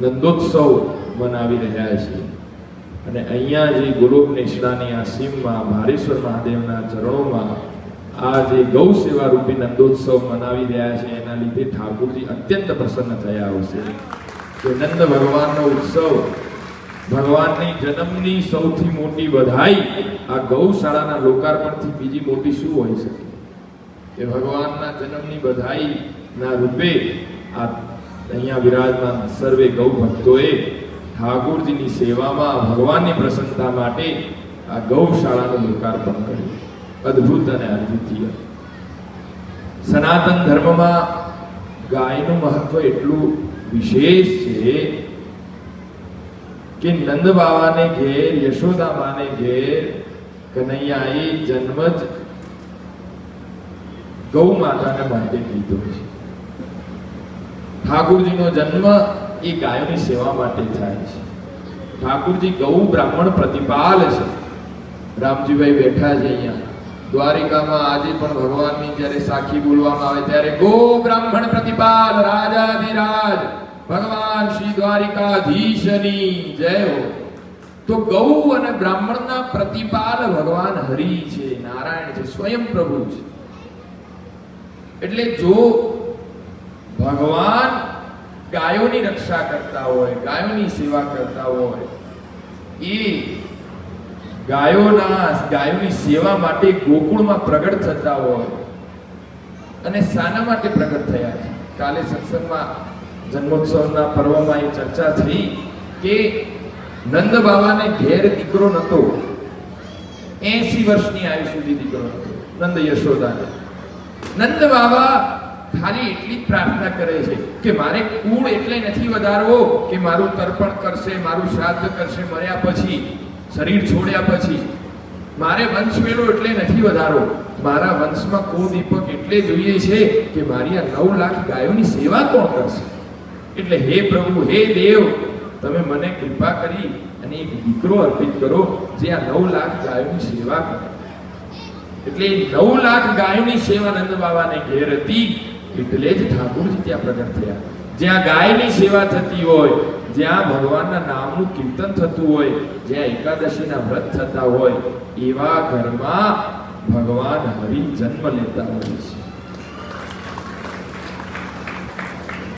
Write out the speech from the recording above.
નંદોત્સવ મનાવી રહ્યા છીએ. અને અહીંયા જે ગુરુબ નિષ્ઠાની આ સીમમાં ભારેશ્વર મહાદેવના ચરણોમાં આ જે ગૌ સેવા રૂપી નંદોત્સવ મનાવી રહ્યા છે, એના લીધે ઠાકુરજી અત્યંત પ્રસન્ન થયા હશે. કે નંદ ભગવાનનો ઉત્સવ, ભગવાનની જન્મની સૌથી મોટી બધાઈ આ ગૌશાળાના લોકાર્પણથી બીજી મોટી શું હોઈ શકે? કે ભગવાનના જન્મની બધાઈના રૂપે આ અહીંયા વિરાજમાન સર્વે ગૌ ભક્તોએ ઠાકોરજીની સેવામાં ભગવાનની પ્રસન્નતા માટે આ ગૌશાળાનું લોકાર્પણ કર્યું. અદ્ભુત અને અદ્વિતીય. સનાતન ધર્મમાં ગાયનું મહત્વ એટલું વિશેષ છે કે નંદ બાવાને ઘેર, યશોદા માને ઘેર, કનૈયાએ જન્મ જ ગૌ માતાને માટે કીધો છે. ઠાકુરજીનો જન્મ એ ગાયોની સેવા માટે થાય છે. ઠાકુરજી ગૌ બ્રાહ્મણ પ્રતિપાલ છે. રામજીભાઈ બેઠા છે અહીંયા. દ્વારિકામાં આજે પણ ભગવાનની જ્યારે સાખી બોલવામાં આવે ત્યારે ગો બ્રાહ્મણ પ્રતિપાલ, રાજાધિરાજ, ભગવાન શ્રી દ્વારિકાધીશની જય હો. તો ગૌ અને બ્રાહ્મણના પ્રતિપાલ ભગવાન હરિ છે, નારાયણ છે, સ્વયં પ્રભુ છે. એટલે જો ભગવાન ગાયોની રક્ષા કરતા હોય, ગાયોની સેવા કરતા હોય. એ ગાયોના ગાયોની સેવા માટે ગોકુળમાં પ્રગટ થતા હોય. અને શાના માટે પ્રગટ થયા છે. કાલે સત્સંગમાં જન્મોત્સવના પર્વમાં એ ચર્ચા થઈ કે નંદ બાબાને ઘેર દીકરો નહોતો એસી વર્ષની આયુ સુધી દીકરો હતો નંદ યશોદાને. નંદ બાબા ખાલી એટલી જ પ્રાર્થના કરે છે કે મારે કુળ એટલે નથી વધારવો કે મારું તર્પણ કરશે, મારું શ્રાદ્ધ કરશે, મર્યા પછી, શરીર છોડ્યા પછી. મારે વંશ મેળો એટલે નથી વધારવો. મારા વંશમાં કુળદીપક એટલે જોઈએ છે કે મારી આ નવ લાખ ગાયોની સેવા કોણ કરશે? એટલે હે પ્રભુ, હે દેવ, તમે મને કૃપા કરી અને એક દીકરો અર્પિત કરો જે આ નવ લાખ ગાયોની સેવા કરે. એટલે નવ લાખ ગાયોની સેવા નંદ બાબાને ઘેર હતી. એટલે જ ઠાકોરજી ત્યાં પ્રગટ થયા. જ્યાં ગાયની સેવા થતી હોય, જ્યાં ભગવાનના નામનું કીર્તન થતું હોય, જ્યાં એકાદશીના વ્રત થતા હોય, એવા ઘરમાં ભગવાન હરિ જન્મ લેતા હોય છે.